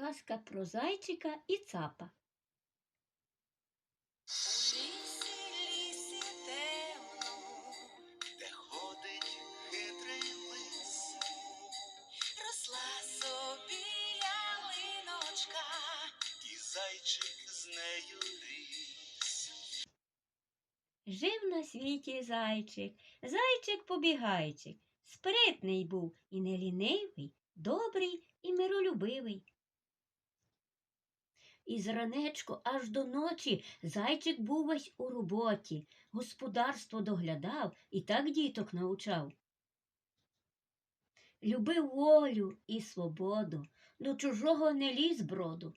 Казка про зайчика і цапа. Жив на світі зайчик, зайчик побігайчик. Спритний був і не лінивий, добрий і миролюбивий. І зранечку аж до ночі зайчик був весь у роботі, господарство доглядав і так діток навчав. Любив волю і свободу, до чужого не ліз броду.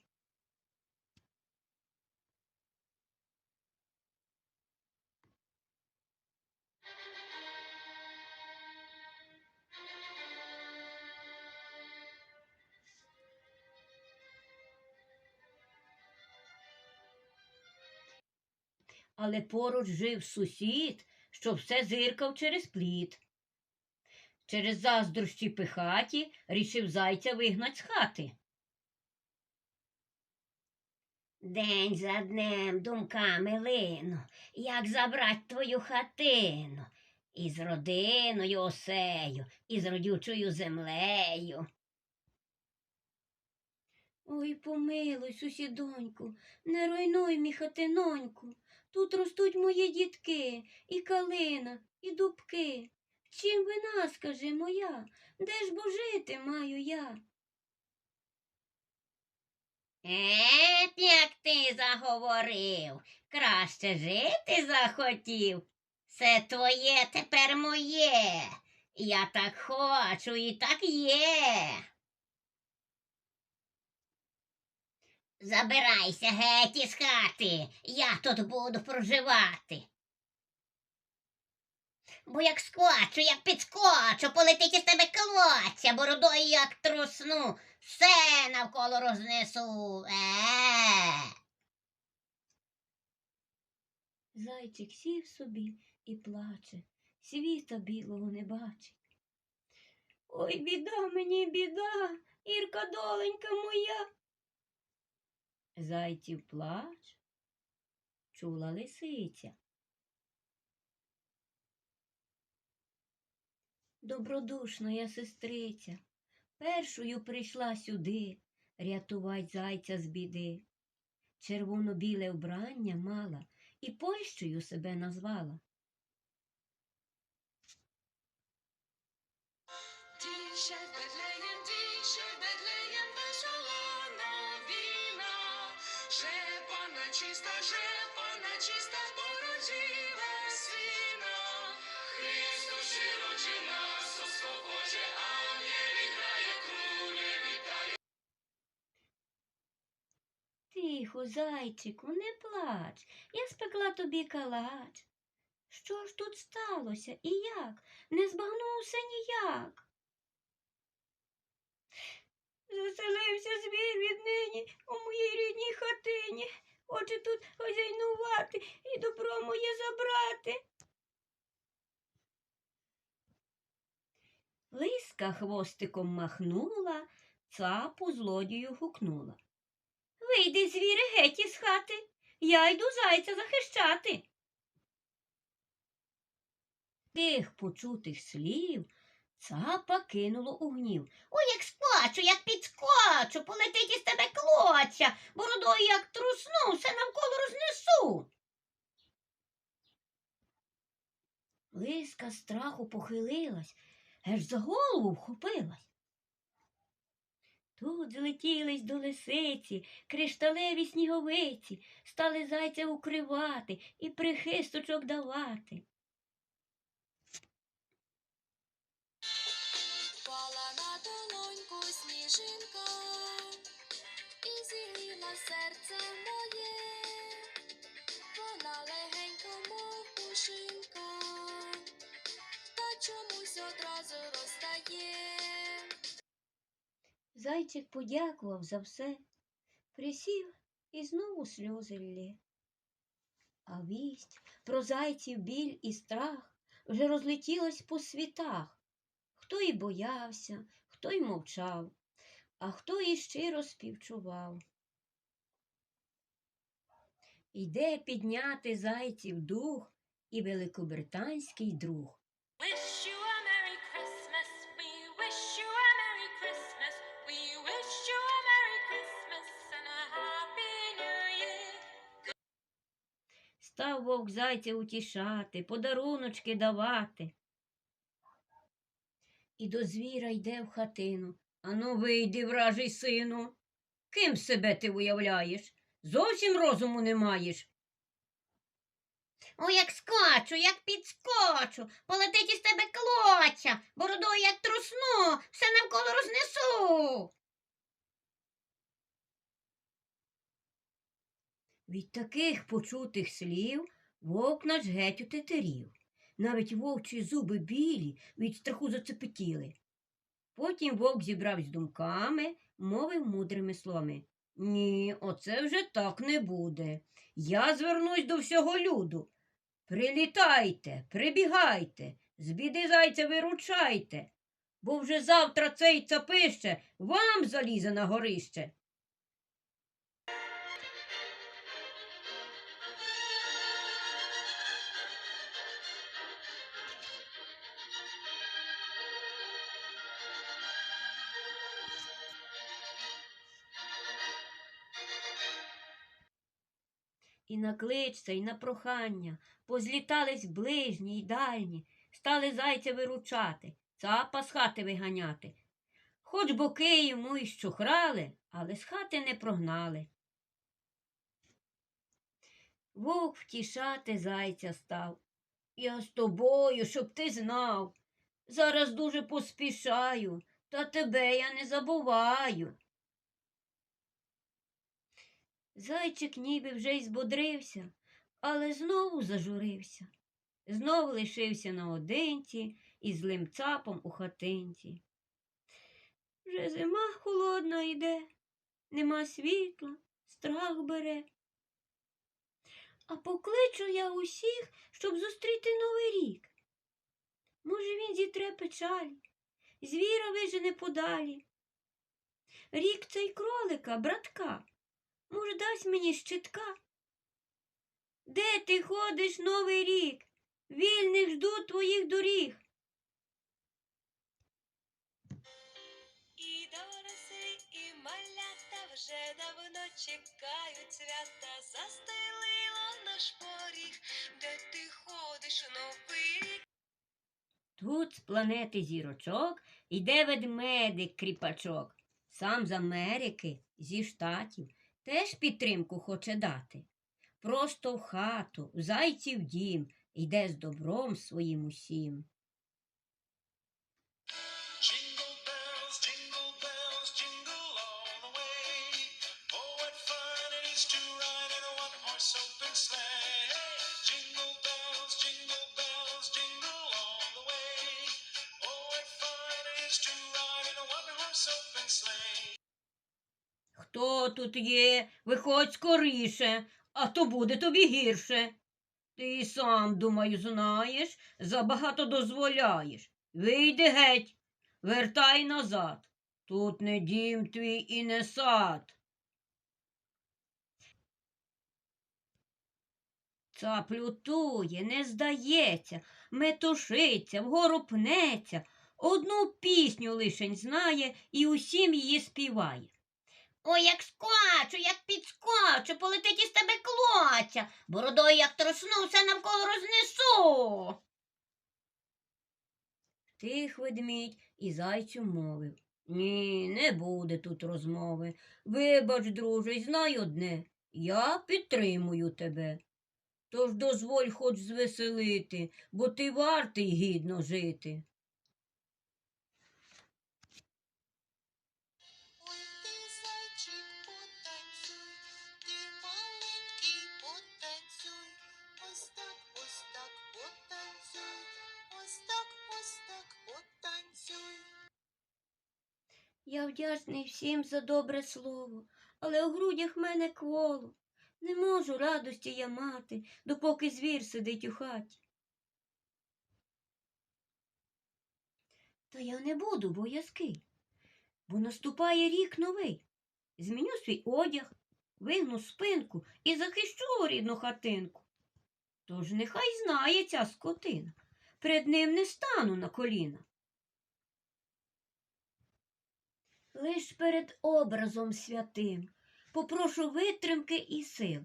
Але поруч жив сусід, що все зиркав через плід. Через заздрощі пихаті рішив зайця вигнать з хати. День за днем думками лину, як забрать твою хатину, і з родиною осею, і з родючою землею. Ой, помилуй, сусідоньку, не руйнуй мій хатиноньку. Тут ростуть мої дітки, і калина, і дубки. Чим вина, скажи моя, де ж бо жити маю я? Ет, як ти заговорив, краще жити захотів. Це твоє тепер моє. Я так хочу і так є. Забирайся геть із хати, я тут буду проживати. Бо як скочу, як підскочу, полетить із тебе клочця, бородою як трусну, все навколо рознесу. Е. Зайчик сів собі і плаче, світа білого не бачить. Ой, біда мені, біда, Ірка доленька моя. Зайців плач чула лисиця. Добродушна я сестриця, першою прийшла сюди рятувать зайця з біди. Червоно-біле вбрання мала і Польщею себе назвала. Тихо, зайчику, не плач, я спекла тобі калач. Що ж тут сталося і як? Не збагнувся ніяк. Заселився звір віднині у моїй рідній хатині. Хоче тут хазяйнувати і добро моє забрати. Лиска хвостиком махнула, цапу злодію гукнула. Вийди, звіре, геть із хати. Я йду зайця захищати. Тих почутих слів цапа кинуло у гнів. Ой, як сплачу, як підскочу, полетить із тебе клоча, бородою як трусну, все навколо рознесу. Лиска страху похилилась, аж за голову вхопилась. Тут злетілись до лисиці, кришталеві сніговиці, стали зайця укривати і прихисточок давати. Впала на долоньку сніжинка і зігріла серце моє, вона легенько, мов пушинка, та чомусь одразу розтає. Зайчик подякував за все, присів і знову сльози лє. А вість про зайців біль і страх вже розлетілась по світах. Хто й боявся, хто й мовчав, а хто і щиро співчував. Іде підняти зайців дух і великобританський друг. Став вовк зайця утішати, подаруночки давати. І до звіра йде в хатину. Ану, вийди, вражий сину. Ким себе ти уявляєш? Зовсім розуму не маєш. О, як скочу, як підскочу, полетить із тебе клоча, бородою як трусну, все навколо рознесу. Від таких почутих слів вовк наш геть утетерів. Навіть вовчі зуби білі від страху зацепетіли. Потім вовк зібрався думками, мовив мудрими словами. Ні, оце вже так не буде. Я звернусь до всього люду. Прилітайте, прибігайте, з біди зайця виручайте, бо вже завтра цей цапище вам залізе на горище. І на кличця, і на прохання позлітались ближні й дальні, стали зайця виручати, цапа з хати виганяти. Хоч боки йому й щухрали, але з хати не прогнали. Вовк втішати зайця став. Я з тобою, щоб ти знав. Зараз дуже поспішаю, та тебе я не забуваю. Зайчик ніби вже й збодрився, але знову зажурився. Знов лишився наодинці із злим цапом у хатинці. Вже зима холодна йде, нема світла, страх бере. А покличу я усіх, щоб зустріти новий рік. Може, він зітре печалі, звіра вижене подалі. Рік цей кролика, братка. Може, дасть мені щитка? Де ти ходиш новий рік? Вільних жду твоїх доріг. І дорослі, і малята вже давно чекають свята. Застелило наш поріг, де ти ходиш новий рік. Тут з планети зірочок йде ведмедик кріпачок. Сам з Америки, зі штатів, теж підтримку хоче дати. Просто в хату, в зайців дім, йде з добром своїм усім. Jingle bells, Тут є? Виходь скоріше, а то буде тобі гірше. Ти й сам, думаю, знаєш, забагато дозволяєш. Вийди геть, вертай назад. Тут не дім твій і не сад. Цап лютує, не здається, метушиться, вгору пнеться, одну пісню лишень знає і усім її співає. Ой, як скочу, як підскочу, полетить із тебе клоча, бородою як трусну, все навколо рознесу. Тих ведмідь і зайцю мовив. Ні, не буде тут розмови. Вибач, друже, й знай одне. Я підтримую тебе. Тож дозволь хоч звеселити, бо ти вартий гідно жити. Я вдячний всім за добре слово, але у грудях мене кволо. Не можу радості я мати, допоки звір сидить у хаті. Та я не буду боязкий. бо наступає рік новий. Зміню свій одяг, вигну спинку і захищу рідну хатинку. Тож нехай знає ця скотина, пред ним не стану на коліна. Лиш перед образом святим попрошу витримки і сил.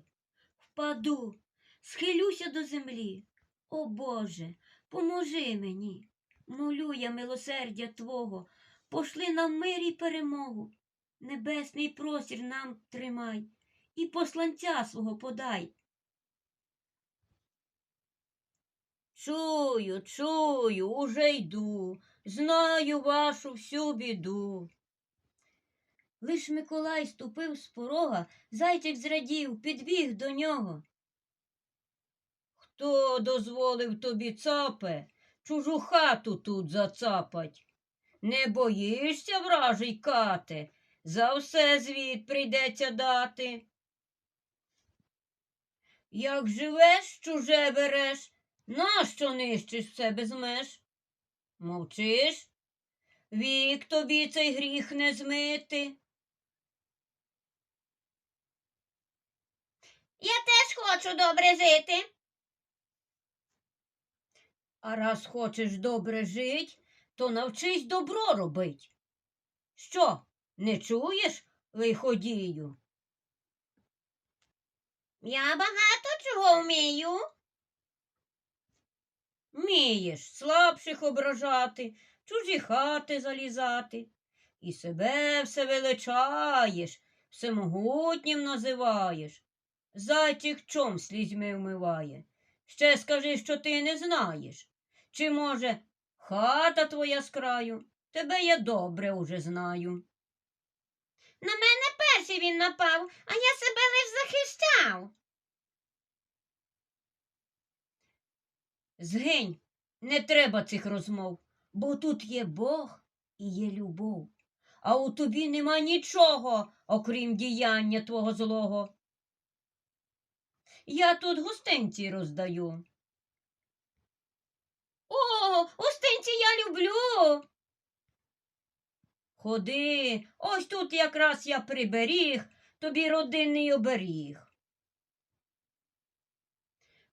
Впаду, схилюся до землі. О Боже, поможи мені. Молю я милосердя Твого, пошли нам мир і перемогу. Небесний простір нам тримай і посланця свого подай. Чую, чую, уже йду, знаю вашу всю біду. Лиш Миколай ступив з порога, зайчик зрадів, підбіг до нього. Хто дозволив тобі, цапе, чужу хату тут зацапать? Не боїшся, вражий кате, за все звіт прийдеться дати. Як живеш, чуже береш, нащо нищиш все без меж? Мовчиш? Вік тобі цей гріх не змити. Я теж хочу добре жити. А раз хочеш добре жить, то навчись добро робить. Що, не чуєш, лиходію? Я багато чого вмію. Вмієш слабших ображати, чужі хати залізати, і себе все величаєш, всемогутнім називаєш. Зайчик чом слізьми вмиває? Ще скажи, що ти не знаєш. Чи, може, хата твоя з краю? Тебе я добре уже знаю. На мене перший він напав, а я себе лиш захищав. Згинь, не треба цих розмов, бо тут є Бог і є любов, а у тобі нема нічого, окрім діяння твого злого. Я тут гостинці роздаю. О, устинці я люблю. Ходи, ось тут якраз я приберіг тобі родинний оберіг.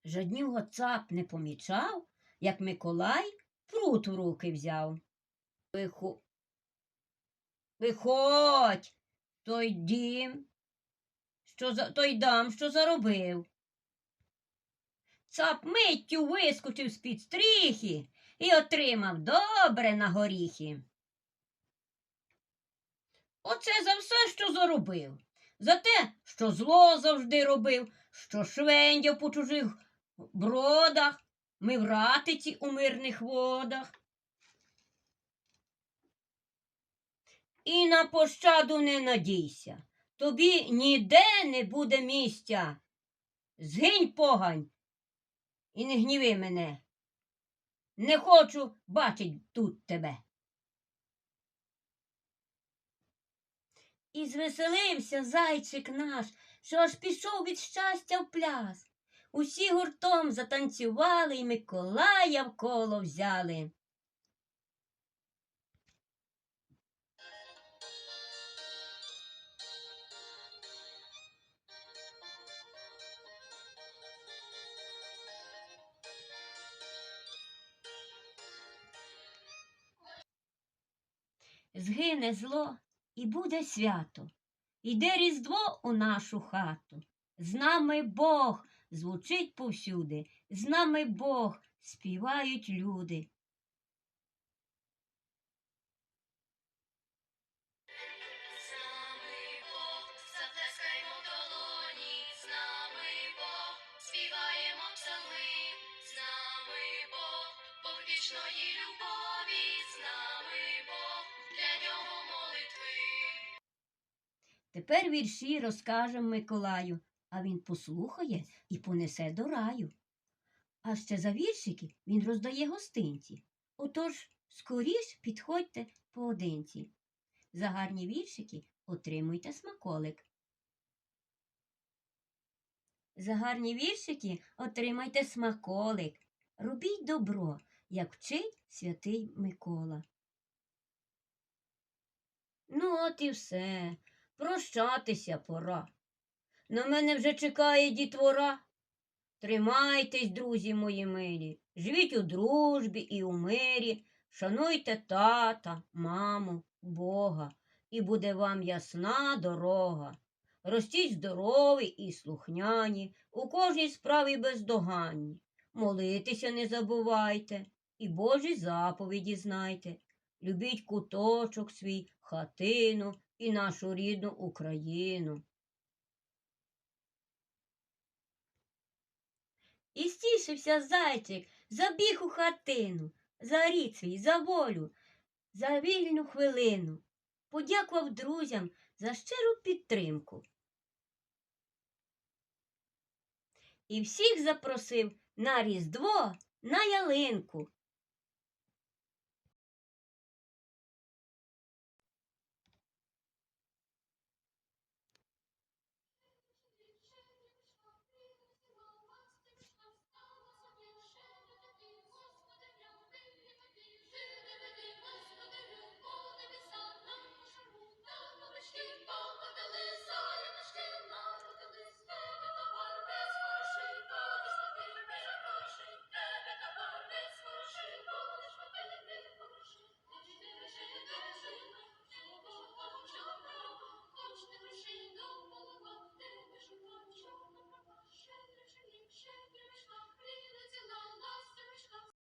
Жаднюго цап не помічав, як Миколай прут в руки взяв. Вихо... Виходь, той дім, що за... той дам, що заробив. Цап миттю вискочив з-під стріхи і отримав добре на горіхи. Оце за все, що заробив. За те, що зло завжди робив, що швендяв по чужих бродах, мив ратиці у мирних водах. І на пощаду не надійся, тобі ніде не буде місця. Згинь погань і не гніви мене. Не хочу бачить тут тебе. І звеселився зайчик наш, що аж пішов від щастя в пляс. Усі гуртом затанцювали і Миколая в коло взяли. Згине зло і буде свято. Іде Різдво у нашу хату. З нами Бог звучить повсюди, з нами Бог співають люди. Тепер вірші розкажем Миколаю, а він послухає і понесе до раю. А ще за віршики він роздає гостинці. Отож, скоріш підходьте поодинці. За гарні віршики отримуйте смаколик. За гарні віршики отримайте смаколик. Робіть добро, як вчить святий Микола. Ну, от і все. Прощатися пора. На мене вже чекає дітвора. Тримайтесь, друзі мої милі, живіть у дружбі і у мирі, шануйте тата, маму, Бога, і буде вам ясна дорога. Ростіть здорові і слухняні, у кожній справі бездоганні. Молитися не забувайте, і Божі заповіді знайте. Любіть куточок свій, хатину і нашу рідну Україну. І стішився зайчик, забіг у хатину, за рід свій, за волю, за вільну хвилину. Подякував друзям за щиру підтримку. І всіх запросив на Різдво на ялинку.